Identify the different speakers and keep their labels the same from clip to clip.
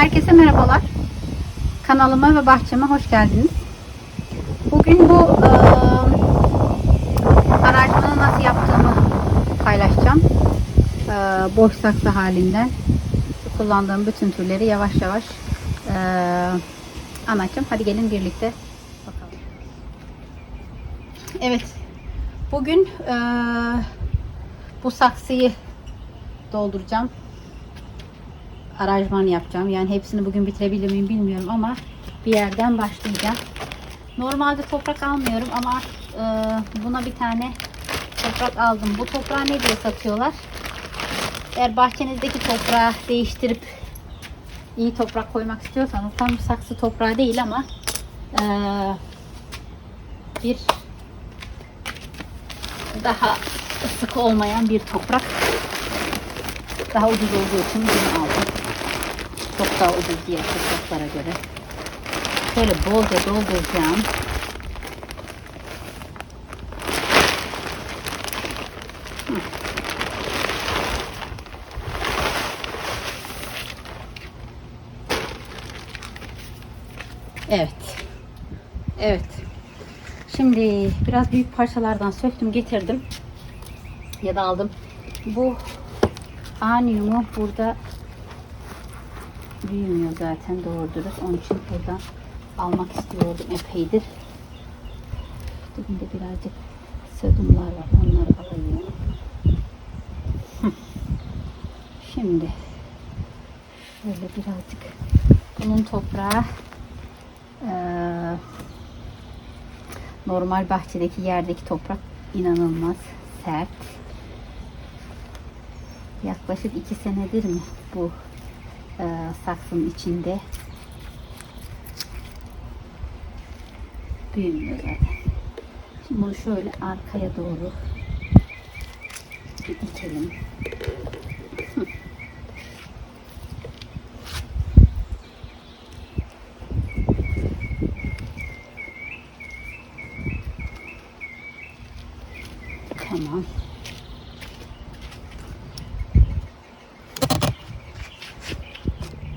Speaker 1: Herkese merhabalar. Kanalıma ve bahçeme hoş geldiniz. Bugün bu e, araçmanı nasıl yaptığımı paylaşacağım. E, boş saksı halinden kullandığım bütün türleri yavaş yavaş e, anlatacağım. Hadi gelin birlikte bakalım. Evet. Bugün e, bu saksıyı dolduracağım aranjman yapacağım. Yani hepsini bugün bitirebilir miyim bilmiyorum ama bir yerden başlayacağım. Normalde toprak almıyorum ama e, buna bir tane toprak aldım. Bu toprağı ne diye satıyorlar? Eğer bahçenizdeki toprağı değiştirip iyi toprak koymak istiyorsanız tam saksı toprağı değil ama e, bir daha ısık olmayan bir toprak daha ucuz olduğu için bunu aldım. Çok daha ucuz diğer topraklara göre. Şöyle bolca dolduracağım. Evet. Evet. Şimdi biraz büyük parçalardan söktüm getirdim. Ya da aldım. Bu anyumu burada büyümüyor zaten doğru dürüst. Onun için buradan almak istiyordum epeydir. Dibinde birazcık sığdımlar var. Onları alayım. Şimdi şöyle birazcık bunun toprağı eee, normal bahçedeki yerdeki toprak inanılmaz sert. Yaklaşık iki senedir mi bu e, saksının içinde büyümüyor zaten. Şimdi bunu şöyle arkaya doğru bir itelim. Hı.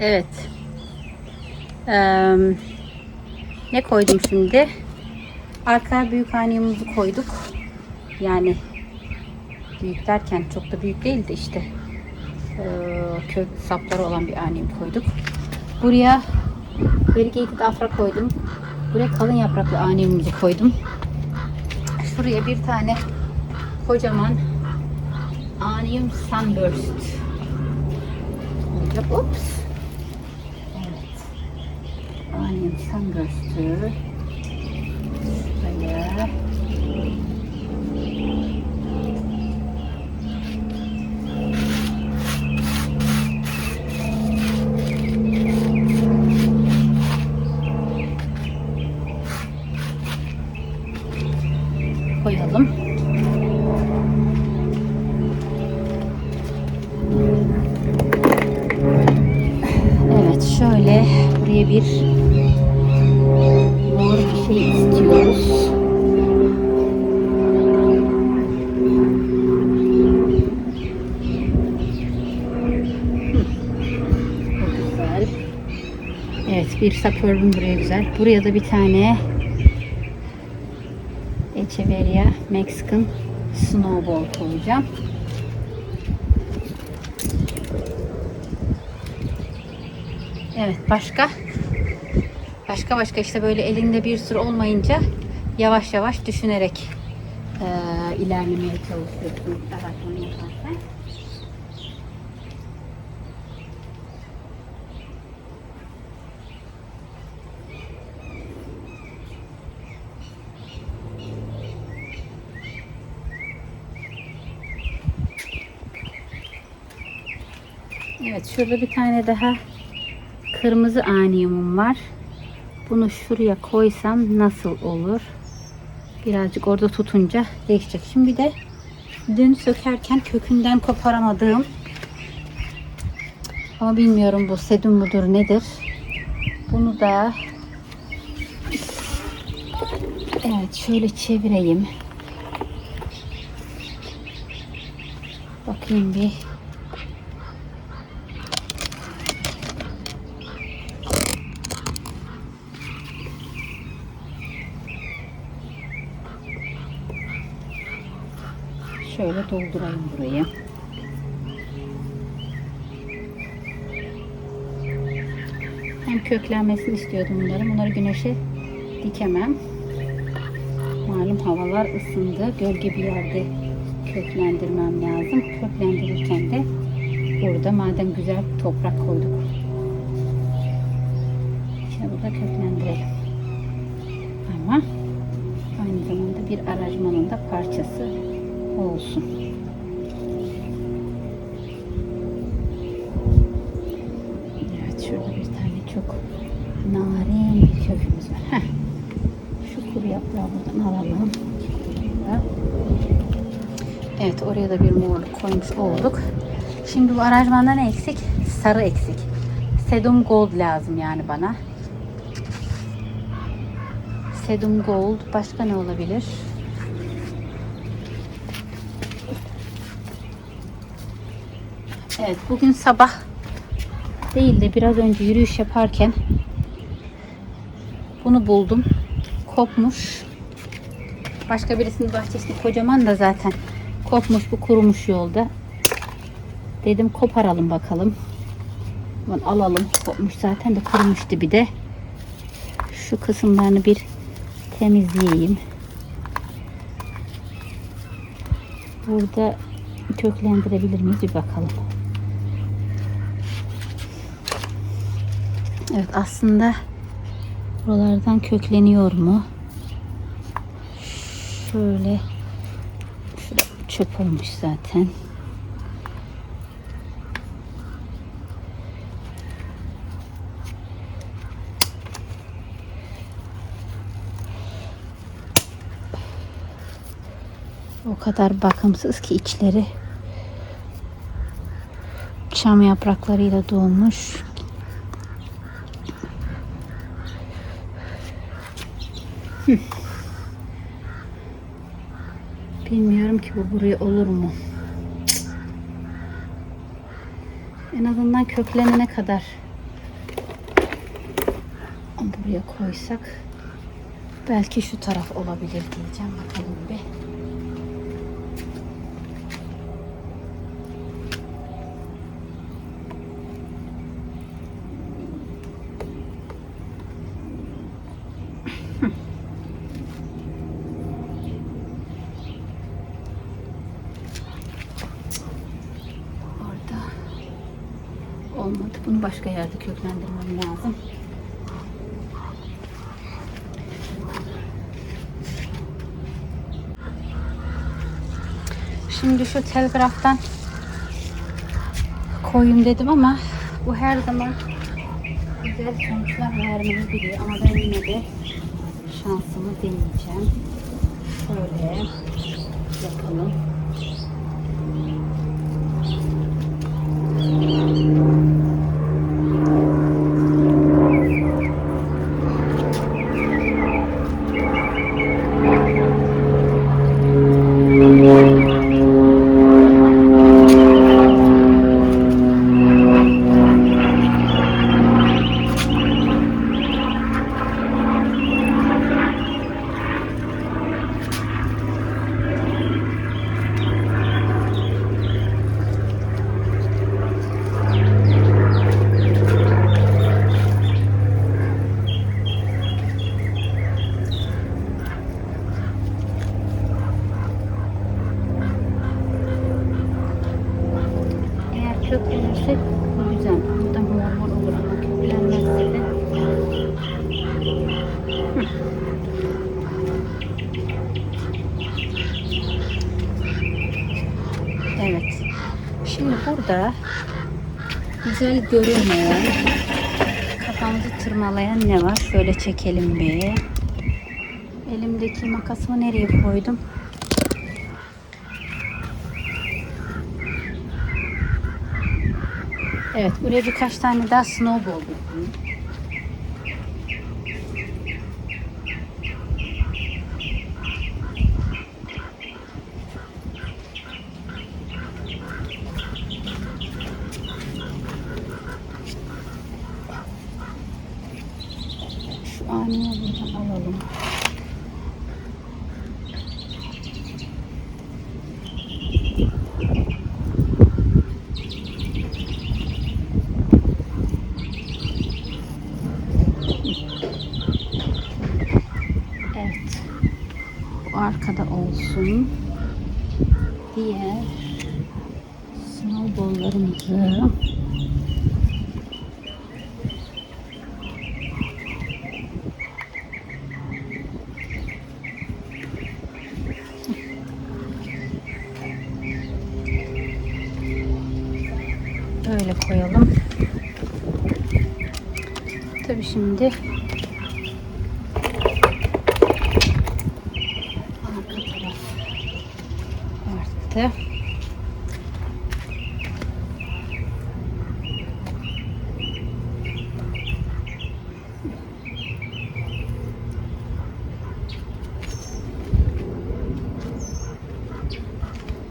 Speaker 1: Evet. Eee, ne koydum şimdi? Arka büyük hanemizi koyduk. Yani büyük derken çok da büyük değil de işte eee, kök sapları olan bir anemi koyduk. Buraya variegated afra koydum. Buraya kalın yapraklı anemimizi koydum. Şuraya bir tane kocaman Anium Sunburst olacak. onion sunburster güzel. Evet bir sapörüm buraya güzel. Buraya da bir tane Echeveria Mexican Snowball koyacağım. Evet başka başka başka işte böyle elinde bir sürü olmayınca yavaş yavaş düşünerek eee, ilerlemeye çalışıyorsun. Evet şurada bir tane daha kırmızı aniyumum var. Bunu şuraya koysam nasıl olur? Birazcık orada tutunca değişecek. Şimdi de dün sökerken kökünden koparamadığım ama bilmiyorum bu sedum mudur nedir. Bunu da evet şöyle çevireyim. Bakayım bir. Şöyle doldurayım burayı. Hem köklenmesini istiyordum bunların. Bunları güneşe dikemem. Malum havalar ısındı. Gölge bir yerde köklendirmem lazım. Köklendirirken de burada madem güzel toprak koyduk. Şurada bir tane çok narin bir kökümüz var. Heh. Şu kuru yaprağı buradan alalım. Evet oraya da bir morluk koymuş olduk. Şimdi bu aranjmanda ne eksik? Sarı eksik. Sedum Gold lazım yani bana. Sedum Gold. Başka ne olabilir? Evet bugün sabah değil de biraz önce yürüyüş yaparken bunu buldum. Kopmuş. Başka birisinin bahçesinde kocaman da zaten kopmuş bu kurumuş yolda. Dedim koparalım bakalım. Aman alalım. Kopmuş zaten de kurumuştu bir de. Şu kısımlarını bir temizleyeyim. Burada köklendirebilir miyiz bir bakalım. Evet aslında buralardan kökleniyor mu? Şöyle çöp olmuş zaten. O kadar bakımsız ki içleri çam yapraklarıyla dolmuş. Bilmiyorum ki bu buraya olur mu? En azından köklenene kadar buraya koysak belki şu taraf olabilir diyeceğim. Bakalım bir. Orada olmadı. Bunu başka yerde köklendirmem lazım. Şimdi şu telgraftan koyayım dedim ama bu her zaman güzel sonuçlar vermeyi biliyor. Ama ben yine de şansımı deneyeceğim. Şöyle yapalım. Eğer köklenirse güzel. Burada mor mor olur ama köklenmezse de Hı. Evet. Şimdi burada güzel görünmeyen kafamızı tırmalayan ne var? Şöyle çekelim bir. Elimdeki makasımı nereye koydum? Evet, buraya birkaç tane daha snowball yapayım. Şu anı buradan alalım. Bu arkada olsun. Diğer snowballlarımızı Böyle koyalım. Tabii şimdi arka taraf arttı.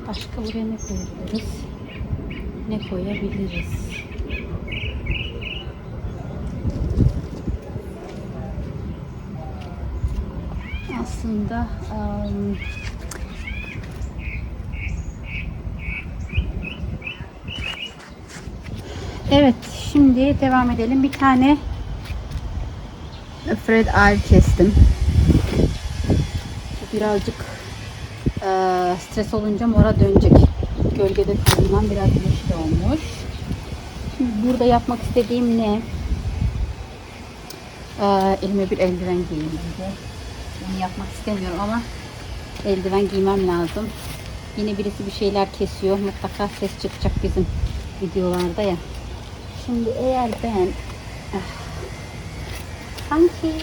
Speaker 1: Başka buraya ne koyabiliriz? Ne koyabiliriz? Aslında um, Evet, şimdi devam edelim. Bir tane Fred Eye kestim. Birazcık eee, stres olunca mora dönecek. Gölgede kaldığından biraz yeşil olmuş. Şimdi burada yapmak istediğim ne? Eee, elime bir eldiven giyeyim. Bunu yapmak istemiyorum ama eldiven giymem lazım. Yine birisi bir şeyler kesiyor. Mutlaka ses çıkacak bizim videolarda ya. Şimdi eğer ben ah, sanki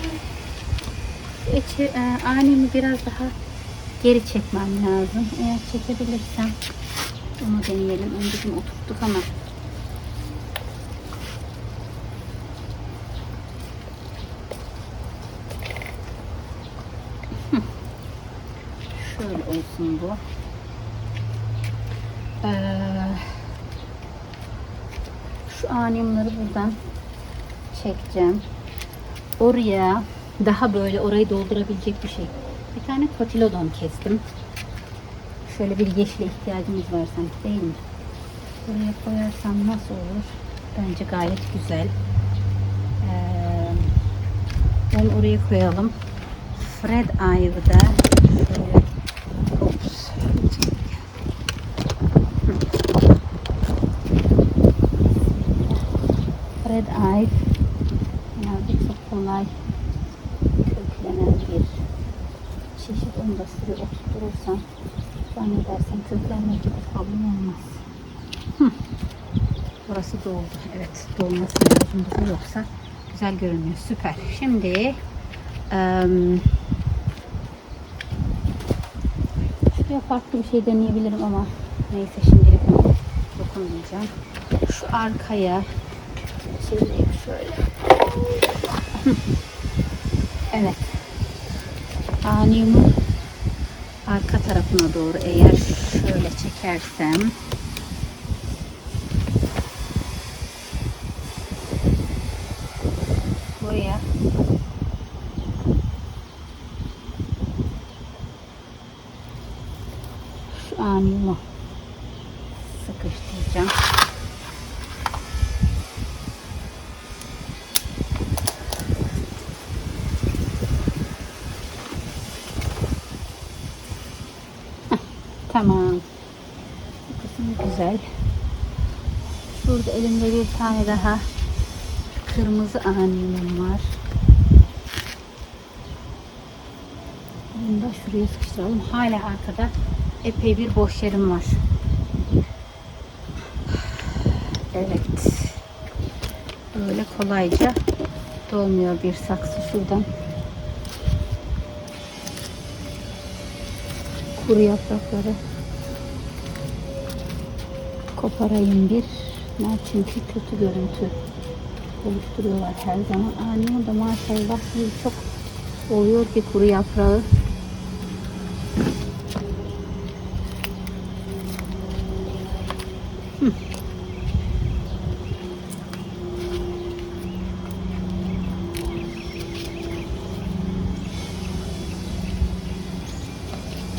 Speaker 1: içi, e, anemi biraz daha geri çekmem lazım. Eğer çekebilirsem onu deneyelim. Önceki oturttuk ama şöyle olsun bu. Animleri buradan çekeceğim. Oraya daha böyle orayı doldurabilecek bir şey. Bir tane kotilodon kestim. Şöyle bir yeşile ihtiyacımız var sanki değil mi? Buraya koyarsam nasıl olur? Bence gayet güzel. Ee, onu oraya koyalım. Fred Ive'ı da şöyle Ops. Eye genelde çok kolay köklenen bir çeşit onu da size oturturursam zannedersem köklenmekte bir problem olmaz. Hı. Burası doldu. Evet dolması lazım bize yoksa güzel görünüyor. Süper. Şimdi em, şuraya farklı bir şey deneyebilirim ama neyse şimdilik dokunmayacağım. Şu arkaya çevireyim şöyle. Evet. Aniumu arka tarafına doğru eğer şöyle çekersem buraya şu aniumu sıkıştıracağım. Tamam. Bu kısım güzel. Şurada elimde bir tane daha kırmızı anilum var. Bunu da şuraya sıkıştıralım. Hala arkada epey bir boş yerim var. Evet. Böyle kolayca dolmuyor bir saksı şuradan. Kuru yaprakları koparayım bir. Ben çünkü kötü görüntü oluşturuyorlar her zaman. Annem da maşallah bir çok oluyor ki kuru yaprağı. Hı.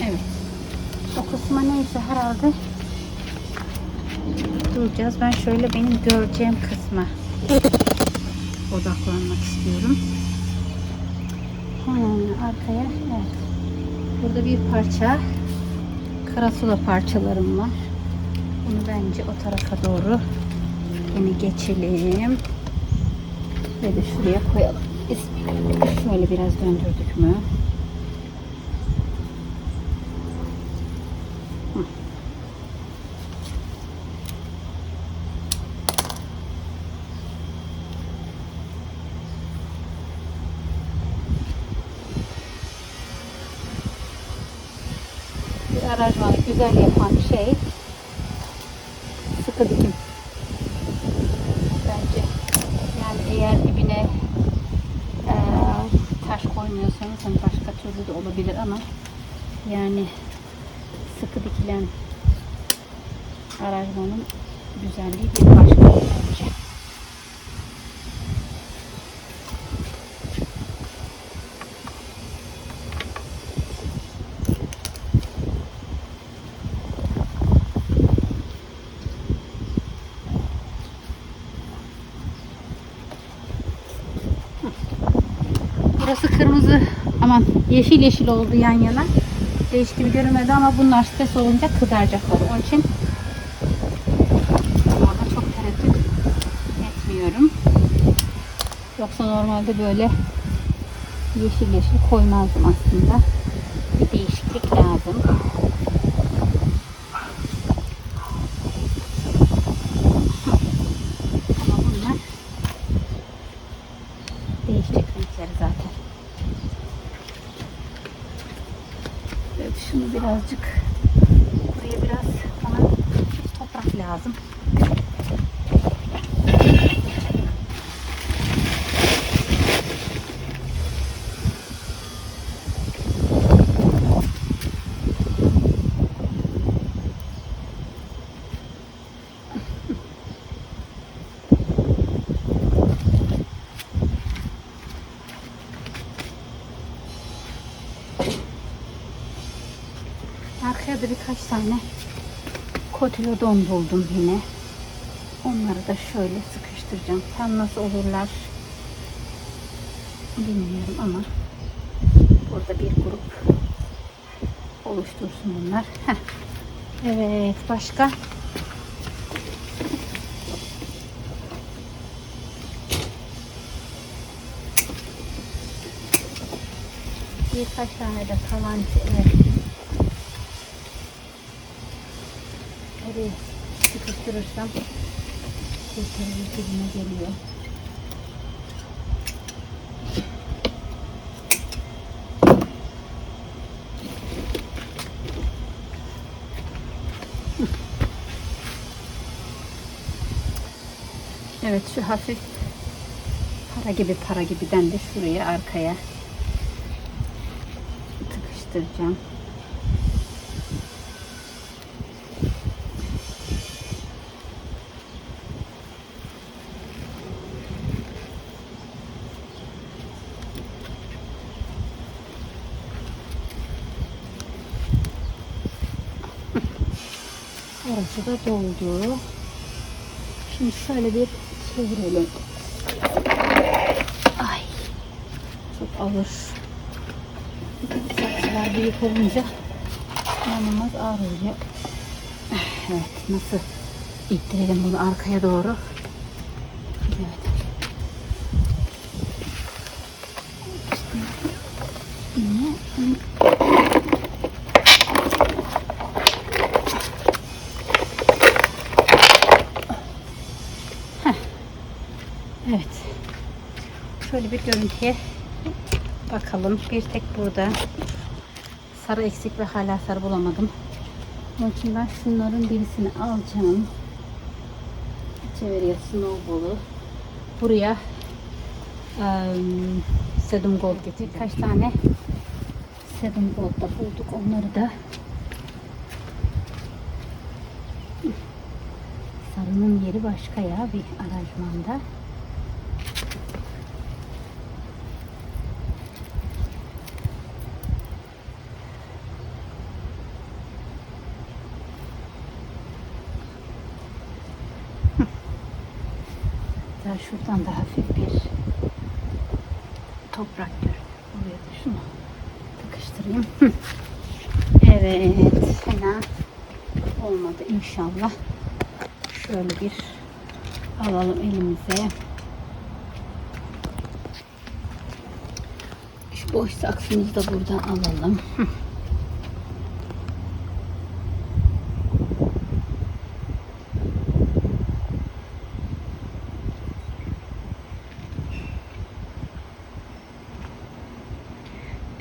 Speaker 1: Evet. O kısma neyse herhalde duracağız. Ben şöyle benim göreceğim kısma odaklanmak istiyorum. Hemen arkaya evet. Burada bir parça karasula parçalarım var. Bunu bence o tarafa doğru yine geçelim. Ve de şuraya koyalım. Şöyle biraz döndürdük mü? Aranjmanı güzel yapan şey sıkı dikim. Bence. Yani eğer dibine eee, taş koymuyorsanız hani başka türlü de olabilir ama yani sıkı dikilen aranjmanın güzelliği bir başka bence. Burası kırmızı aman yeşil yeşil oldu yan yana. Değişik gibi görünmedi ama bunlar stres olunca kızaracaklar. Onun için orada çok tereddüt etmiyorum. Yoksa normalde böyle yeşil yeşil koymazdım aslında. Bir değişiklik lazım. Ama bunlar değişecek renkleri zaten. Evet şunu birazcık buraya biraz bana toprak lazım. Arkaya da birkaç tane kotilodon buldum yine. Onları da şöyle sıkıştıracağım. Tam nasıl olurlar bilmiyorum ama burada bir grup oluştursun bunlar. Heh. Evet başka birkaç tane de kalan evet. Oraya sıkıştırırsam kurtarıcı dibine geliyor. Evet şu hafif para gibi para gibiden de şuraya arkaya tıkıştıracağım. Orası da doldu. Şimdi şöyle bir çevirelim. Ay. Çok ağır. Saksılar büyük olunca inanılmaz ağır oluyor. Evet. Nasıl ittirelim bunu arkaya doğru. Evet. Yine Evet. Şöyle bir görüntüye bakalım. Bir tek burada sarı eksik ve hala sarı bulamadım. Onun için ben şunların birisini alacağım. Çeviriye snowball'u. Buraya um, sedum gold getir. Kaç tane sedum gold da bulduk. Onları da sarının yeri başka ya bir aranjmanda. Hatta şuradan da hafif bir toprak görünüyor. Buraya da şunu tıkıştırayım. Evet, fena olmadı inşallah. Şöyle bir alalım elimize. Şu boş saksımızı da buradan alalım.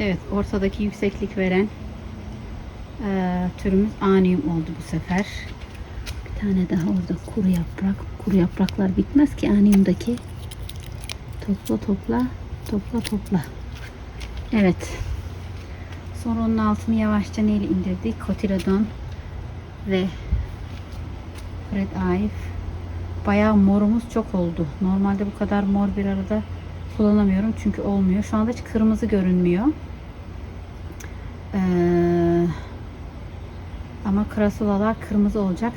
Speaker 1: Evet, ortadaki yükseklik veren eee, türümüz anium oldu bu sefer. Bir tane daha orada kuru yaprak. Kuru yapraklar bitmez ki aniumdaki. Topla topla, topla topla. Evet. Sonra onun altını yavaşça neyle indirdik? Kotiladon ve Red Eye. Bayağı morumuz çok oldu. Normalde bu kadar mor bir arada kullanamıyorum çünkü olmuyor. Şu anda hiç kırmızı görünmüyor. Ee, ama krasulalar kırmızı olacak.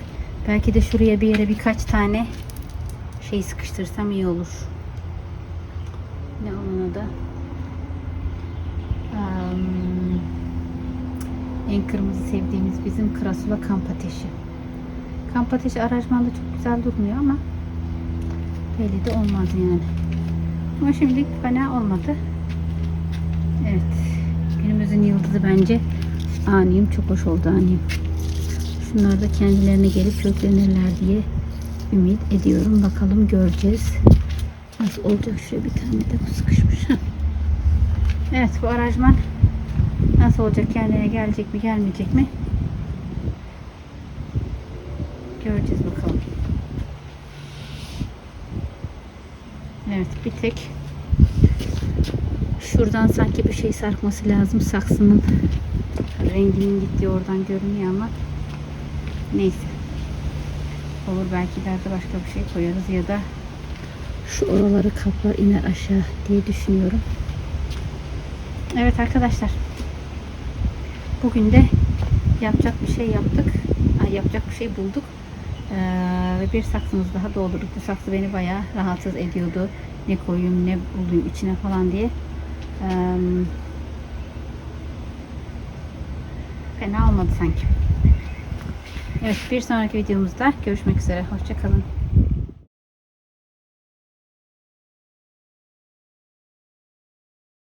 Speaker 1: Belki de şuraya bir yere birkaç tane şey sıkıştırsam iyi olur. Ne onun adı? Am, en kırmızı sevdiğimiz bizim krasula kamp ateşi. Kamp ateşi aranjmanda çok güzel durmuyor ama belli de olmaz yani. Ama şimdilik fena olmadı. Günümüzün yıldızı bence Aniyim. Çok hoş oldu Aniyim. Şunlar da kendilerine gelip köklenirler diye ümit ediyorum. Bakalım göreceğiz. Nasıl olacak? Şuraya bir tane de bu sıkışmış. Evet bu aranjman nasıl olacak? Kendine gelecek mi gelmeyecek mi? Göreceğiz bakalım. Evet bir tek şuradan sanki bir şey sarkması lazım saksının renginin gittiği oradan görünüyor ama neyse olur belki ileride başka bir şey koyarız ya da şu oraları kaplar iner aşağı diye düşünüyorum. Evet arkadaşlar bugün de yapacak bir şey yaptık. Ay, yapacak bir şey bulduk. Ee, bir saksımız daha doldurduk. Bu saksı beni bayağı rahatsız ediyordu. Ne koyayım ne bulayım içine falan diye. Ee, fena olmadı sanki. Evet bir sonraki videomuzda görüşmek üzere. Hoşçakalın.